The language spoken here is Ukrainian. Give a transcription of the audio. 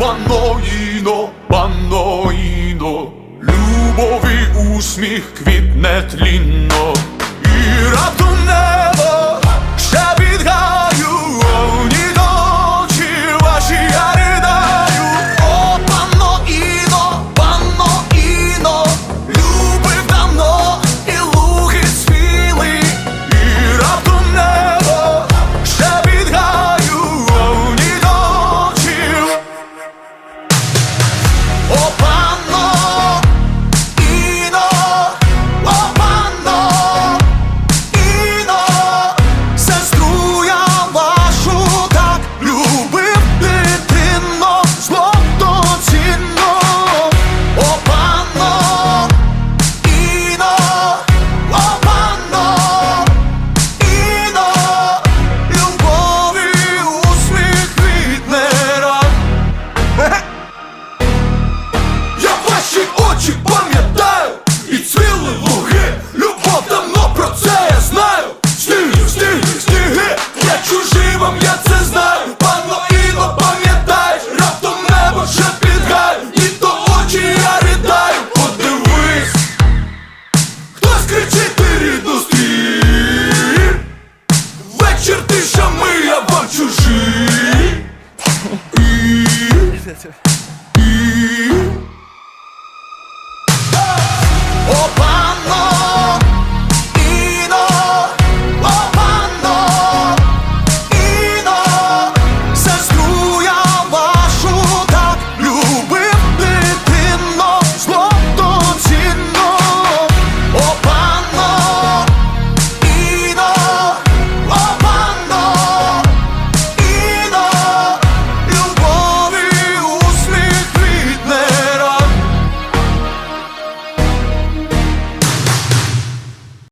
баноїно, баноїно, любові усміх квітне тлінно. І раптом ваші очі пам'ятаю. І цвіли луги. Любов давно про це я знаю. Сніги, сніги, сніги Я чужий вам, я це знаю. Панно Іно, пам'ятаєш Раптом небо ще підгає І то очі я ридаю. Подивись. Хтось кричить ти рідну стрій Вечір тиша ми, я вам чужий. І...